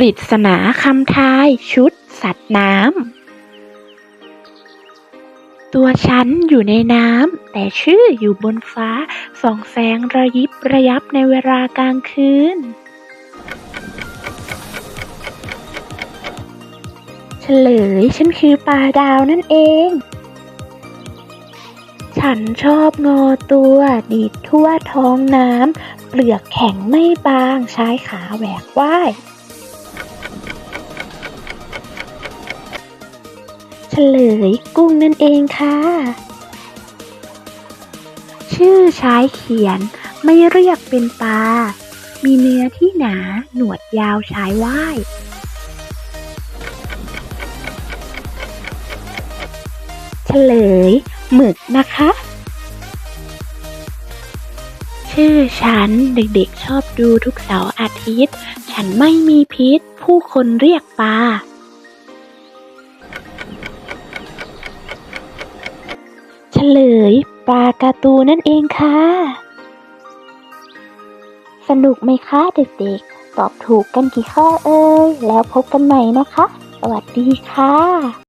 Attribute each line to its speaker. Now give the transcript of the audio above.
Speaker 1: ปริศนาคำทายชุดสัตว์น้ำ ตัวฉันอยู่ในน้ำ แต่ชื่ออยู่บนฟ้า ส่องแสงระยิบระยับในเวลากลางคืน เฉลยฉันคือปลาดาวนั่นเอง ฉันชอบงอตัวดีดทั่วท้องน้ำ เปลือกแข็งไม่บางใช้ขาแหวกว่าย ลยกุ้งนั่นเองค่ะ ชื่อใชายเขียนไม่เรียกเป็นปลา มีเนื้อที่หนา หนวดยาวใชายว่ายเฉลยหมึกนะคะ ชื่อฉันเด็กๆชอบดูทุกเสาร์อาทิตย์ ฉันไม่มีพิษ ผู้คนเรียกปลา ฉลยปลาการะตูนนั่นเองค่ะ สนุกไหมคะเด็กๆ ตอบถูกกันกี่ข้อเอ่ย แล้วพบกันใหม่นะคะ สวัสดีค่ะ